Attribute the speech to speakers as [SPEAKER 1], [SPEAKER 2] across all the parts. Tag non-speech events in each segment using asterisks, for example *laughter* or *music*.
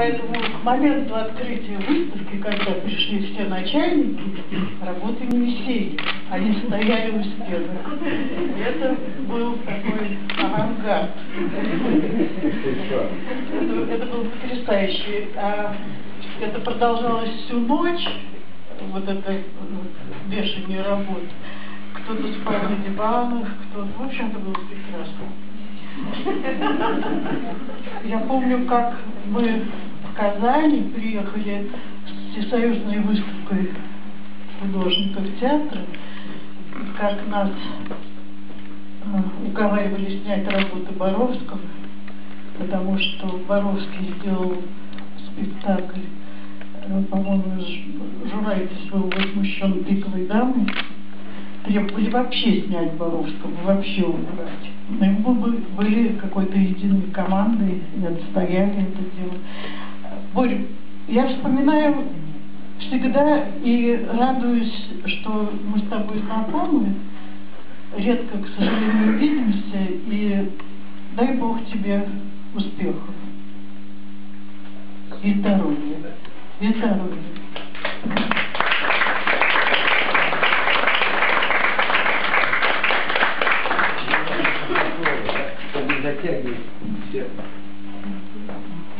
[SPEAKER 1] Поэтому к моменту открытия выставки, когда пришли все начальники, работы не висели. Они стояли у стены. Это был такой авангард. Это, это был потрясающий. А это продолжалось всю ночь, вот это вешание работ. Кто-то спал на диванах, кто-то... В общем, это было прекрасно. Я помню, как мы в Казани приехали с всесоюзной выставкой художников театра, как нас э, уговаривали снять работы Боровского, потому что Боровский сделал спектакль, э, по-моему, Журайтис был возмущен пиковой дамой, требовали вообще снять Боровского, вообще убрать. Мы были какой-то единой командой и отстояли это дело. Борь, я вспоминаю всегда и радуюсь, что мы с тобой знакомы. Редко, к сожалению, видимся, и дай Бог тебе успехов и здоровья. И здоровья.
[SPEAKER 2] затягивать все,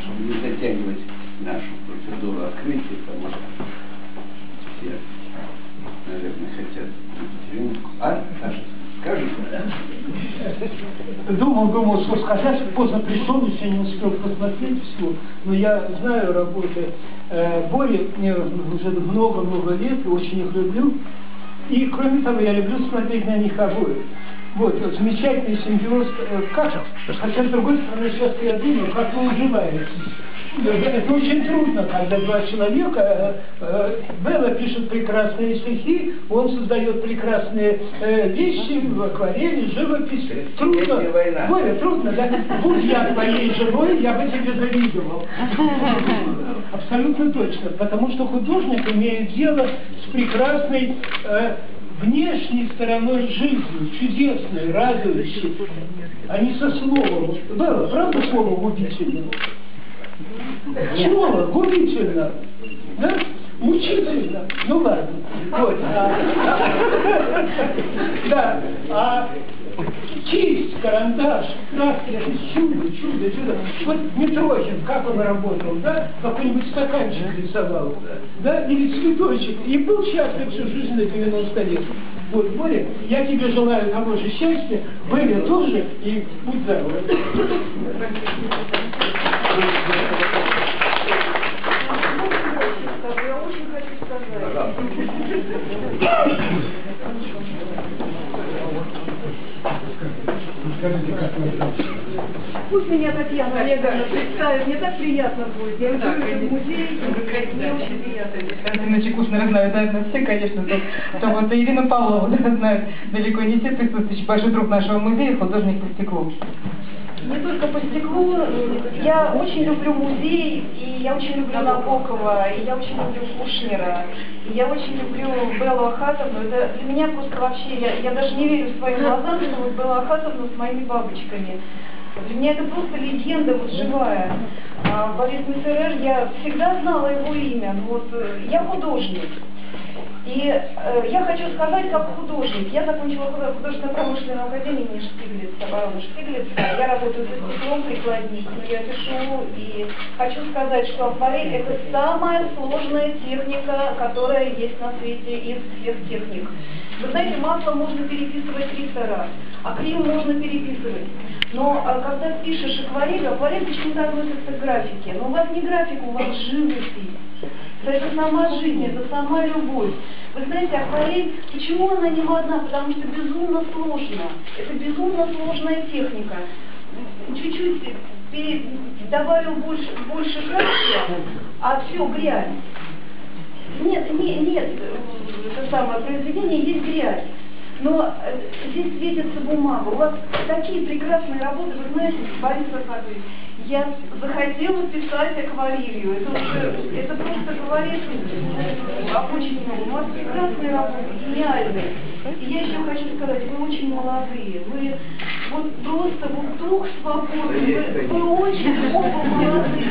[SPEAKER 2] чтобы не затягивать нашу процедуру открытия, потому что все, наверное, хотят А, Саша, скажи.
[SPEAKER 3] Думал, что сказать, поздно пришел, еще не успел посмотреть все, но я знаю работы э, Бори мне уже много-много лет и очень их люблю. И кроме того, я люблю смотреть на них обоих. Вот, замечательный симбиоз. Э, как, хотя, с другой стороны, сейчас я думаю, как вы уживаетесь. Это очень трудно, когда два человека, э, э, Белла пишет прекрасные стихи, он создает прекрасные вещи в акварели, живопись. Трудно, Боря, трудно, да? Будь я твоей женой, я бы тебе завидовал. *laughs* Абсолютно точно, потому что художник имеет дело с прекрасной внешней стороной жизни, чудесной, радующей, а не со словом. Да, правда слово губительно? Слово губительно. Да? Мучительно. Ну ладно. Вот. Да. А кисть, карандаш, краски, чудо, чудо, чудо. Вот Митрохин, как он работал, да, какой-нибудь стаканчик рисовал, да, или цветочек, и был счастлив всю жизнь на 90 лет. Вот, Боря, я тебе желаю того же счастья, Боря тоже, и будь здоров.
[SPEAKER 4] Я очень хочу сказать.
[SPEAKER 3] Скажите, как вы
[SPEAKER 4] Пусть меня Татьяна Олеговна представит, мне так приятно будет. Я люблю этот музей, мне очень приятно.
[SPEAKER 5] Константина Чекушина знают, знают все, конечно, то, вот Ирину Павлову да, знают далеко не все присутствующие, большой друг нашего музея, художник по стеклу.
[SPEAKER 4] Не только по стеклу, я очень люблю музей, и я очень люблю Набокова, и я очень люблю Кушнера, и я очень люблю Беллу Ахатовну. Это для меня просто вообще, я, я даже не верю своим глазам, что вот Белла Ахатовна с моими бабочками. Для меня это просто легенда вот живая. А Борис Мессерер, я всегда знала его имя, но вот э, я художник. И э, я хочу сказать, как художник, я закончила художественно-промышленную академию имени Штиглица, обороны Штиглица, я работаю стеклом прикладник, но я пишу и хочу сказать, что акварель это самая сложная техника, которая есть на свете из всех техник. Вы знаете, масло можно переписывать 300 раз, акрил можно переписывать. Но а, когда пишешь акварель, акварель почему-то относится к графике. Но у вас не графика, у вас живопись. Это сама жизнь, это сама любовь. Вы знаете, акварель, почему она не модна? Потому что безумно сложно. Это безумно сложная техника. Чуть-чуть добавил больше, больше краски, а все, грязь. Нет, нет, нет, это самое произведение есть грязь. Но здесь светится бумага. У вас такие прекрасные работы, вы знаете, Борис Аркадьевич, я захотела писать акварелью. Это уже, это просто говорит об очень многом. У вас прекрасные работы, гениальные. И я еще хочу сказать, вы очень молодые. Вы вот просто вот дух свободы. Вы, вы очень оба молодые.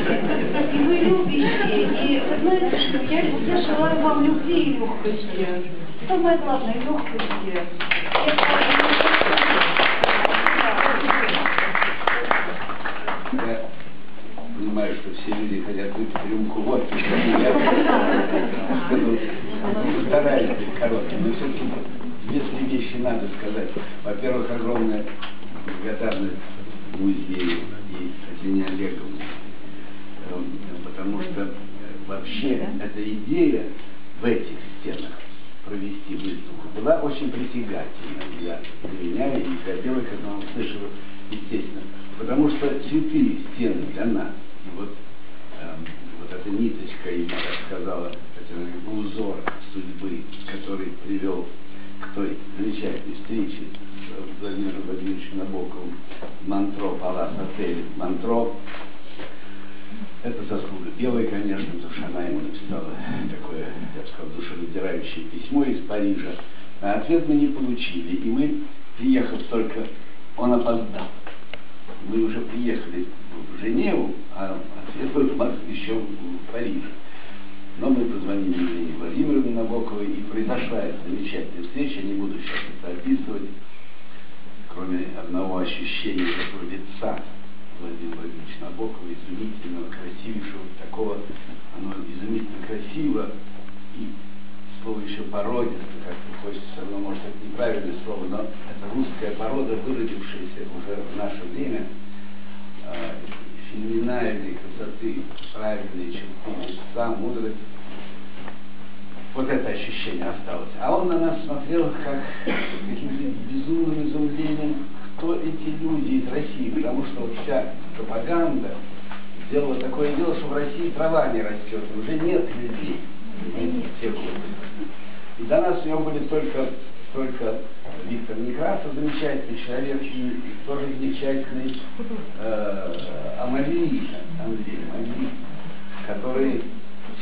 [SPEAKER 4] И вы любящие. И вы знаете, что я, я желаю вам любви и легкости. Самое главное, легкости.
[SPEAKER 2] Я понимаю, что все люди хотят выпить рюмку водки. Я скажу, постараюсь быть коротким, но все-таки две-три вещи надо сказать. Во-первых, огромная благодарность музею и Татьяне Олеговне, Эм, потому что э, вообще эта идея в этих стенах провести выставку была очень притягательна для, для меня и для Белой, когда он слышал, естественно. Потому что цветы стены для нас. Вот, эм, вот эта ниточка, и, как сказала Татьяна, узор судьбы, который привел к той замечательной встрече с Владимиром Владимировичем Набоковым в Монтро, Палас отель Монтро, это заслуга Белой, конечно, потому что она ему написала такое, я бы сказал, душераздирающее письмо из Парижа. А ответ мы не получили, и мы, приехав только, он опоздал. Мы уже приехали в Женеву, а ответ был еще в Париже. Но мы позвонили Елене Владимировне Набоковой, и произошла эта замечательная встреча, не буду сейчас это описывать, кроме одного ощущения такого лица Владимира Владимировича Набокова, изумительного, красивейшего, такого, оно изумительно красиво, и слово еще породисто, как-то хочется, равно, может, это неправильное слово, но это русская порода, выродившаяся уже в наше время, э, феноменальной красоты, правильные черты лица, мудрость, вот это ощущение осталось. А он на нас смотрел как безумным изумлением, кто эти люди из России, потому что вот вся пропаганда сделала такое дело, что в России трава не растет, уже нет людей. И до нас у него были только, только Виктор Некрасов, замечательный человек, и тоже замечательный э, Амали, Андрей Амали, который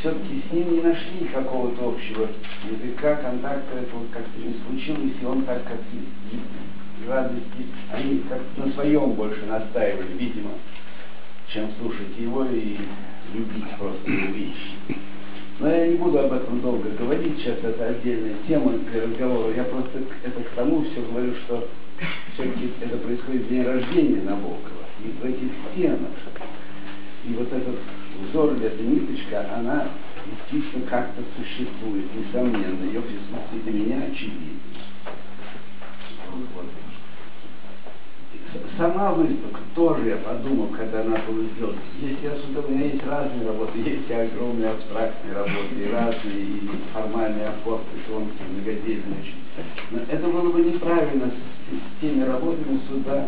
[SPEAKER 2] все-таки с ним не нашли какого-то общего языка, контакта, этого как-то не случилось, и он так как радости, они как на своем больше настаивали, видимо, чем слушать его и любить просто его вещи. Но я не буду об этом долго говорить, сейчас это отдельная тема для разговора. Я просто это к тому все говорю, что все-таки это происходит в день рождения Набокова. И в этих стенах. И вот этот узор, эта ниточка, она действительно как-то существует, несомненно. Ее присутствие для меня очевидно. Вот сама выставка тоже я подумал, когда она была сделана. Есть я сюда, у меня есть разные работы, есть и огромные абстрактные работы, и разные, и формальные опорты, тонкие, многодельные. Но это было бы неправильно с, с теми работами сюда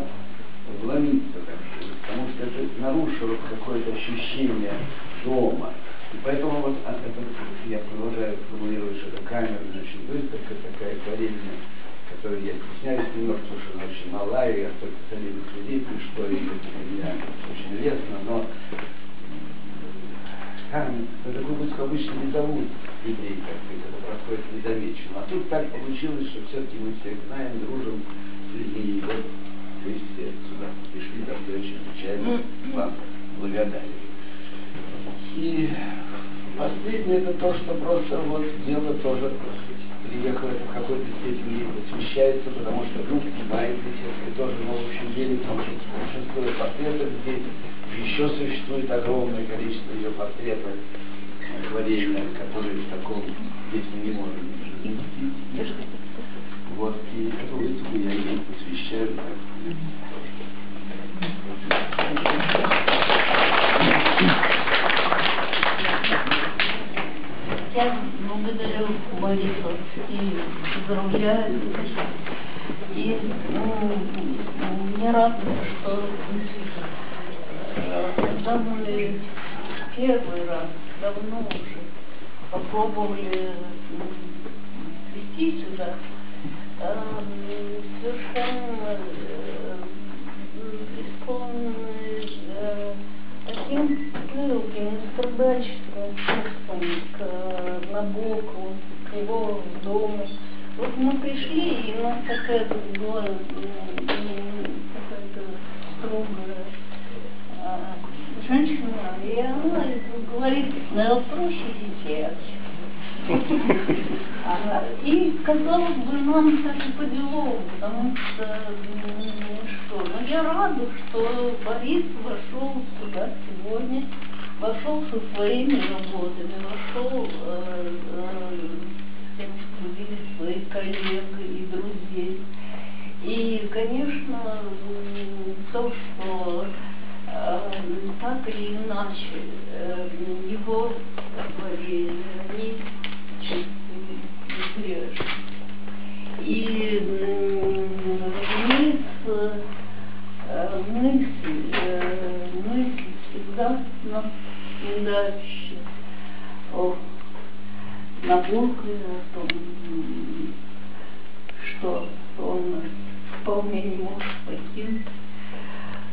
[SPEAKER 2] вломиться, так сказать, потому что это нарушило какое-то ощущение дома. И поэтому вот а, это, я продолжаю формулировать, что это камера, значит, выставка такая акварельная которой я стесняюсь немного, потому что она очень малая, я только солидных людей пришло, и для меня очень лестно, но там, на такую выставку обычно не зовут людей, как сказать, это проходит незамеченно. А тут так получилось, что все-таки мы всех знаем, дружим с людьми, и вот вы все сюда пришли, за что очень отвечаю вам благодарен. И последнее это то, что просто вот дело тоже приехал, это в какой-то степени освещается, потому что ну, снимается, естественно, тоже, но в общем деле, потому что большинство ее портретов здесь еще существует огромное количество ее портретов акварельных, которые в таком здесь мы не можем. Вот, и эту выставку я ей посвящаю.
[SPEAKER 6] Я благодарю Бориса и поздравляю. И ну, мне радостно, что когда мы первый раз, давно уже, попробовали ну, прийти сюда, э, совершенно э, исполнены э, таким пылким и страдальческим чувством к э, Набокову, к его дому. Вот мы пришли, и у нас какая-то была какая-то строгая а, женщина, и она говорит, надо проще детей. И, казалось бы, нам кстати, по делу, потому что, ну что, ну я рада, что Борис вошел сюда сегодня, вошел со своими работами, вошел э, э, видит своих коллег и друзей. И, конечно, то, что э, так или иначе э, его творение, они чувствуют грешно. И, м, разумеется, э, мысль, э, мысль всегда нас давящая о Набокове, о том, м, что он вполне не может покинуть.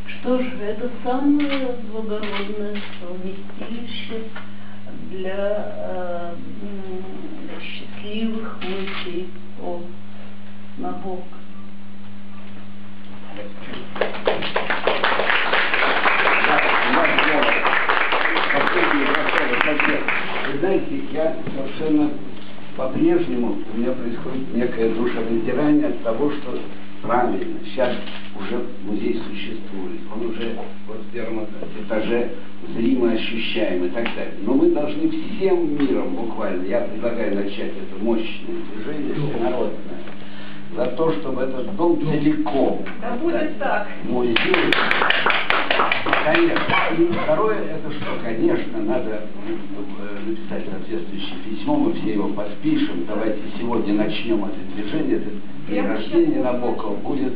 [SPEAKER 6] Что же, это самое благородное вместилище для э, счастливых мыслей о.
[SPEAKER 2] Хотел. Вы знаете, я совершенно по-прежнему у меня происходит некое душераздирание от того, что правильно, сейчас уже музей существует, он уже вот в первом этаже зримо ощущаем и так далее. Но мы должны всем миром буквально, я предлагаю начать это мощное движение всенародное, за то, чтобы этот дом целиком
[SPEAKER 4] Да будет так.
[SPEAKER 2] музей. Конечно. И второе, это что, конечно, надо э, написать соответствующее письмо, мы все его подпишем. Давайте сегодня начнем это движение. Это рождения
[SPEAKER 4] сейчас-
[SPEAKER 2] Набокова будет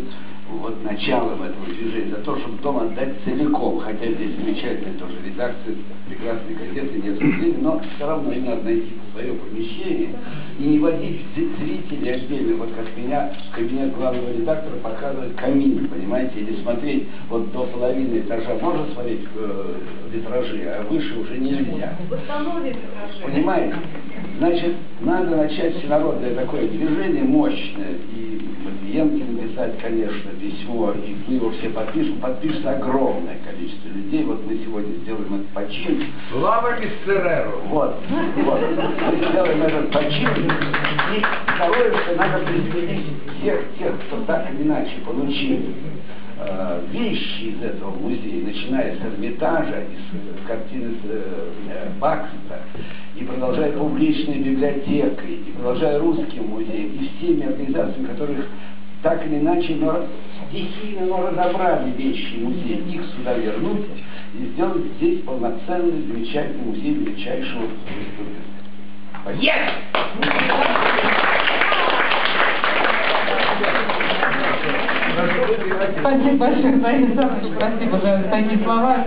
[SPEAKER 2] вот началом этого движения, за то, чтобы дом отдать целиком, хотя здесь замечательная тоже редакция, прекрасные газеты, нет сожалений, но все равно им надо найти свое помещение и не водить зри- зрителей отдельно, вот как меня в кабинет главного редактора показывает камин, понимаете, или смотреть вот до половины этажа можно смотреть э, витражи, а выше уже нельзя. Понимаете? Значит, надо начать всенародное такое движение мощное. И Матвиенко написать, конечно, письмо, и мы его все подпишем. Подпишется огромное количество людей. Вот мы сегодня сделаем этот почин.
[SPEAKER 7] Слава мистереру!
[SPEAKER 2] Вот, вот. Мы сделаем этот почин. И второе, что надо предупредить всех тех, кто так или иначе получил э, вещи из этого музея, начиная с Эрмитажа, из картины с, э, э, Бакста, и продолжая публичной библиотекой, и продолжая русским музеем, и всеми организациями, которых так или иначе, но стихийно, но разобрали вещи музея, их сюда вернуть и сделать здесь полноценный, замечательный музей величайшего русского языка. Спасибо.
[SPEAKER 5] Большое, Борис. Спасибо за такие слова.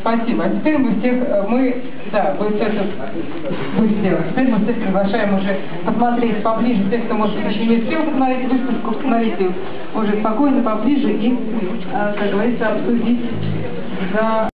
[SPEAKER 5] Спасибо. А теперь мы всех, э, мы, да, вы все это вы сделали. Теперь мы всех приглашаем уже посмотреть поближе, тех, кто, может еще не успел посмотреть выставку, посмотрите уже спокойно, поближе и, э, как говорится, обсудить за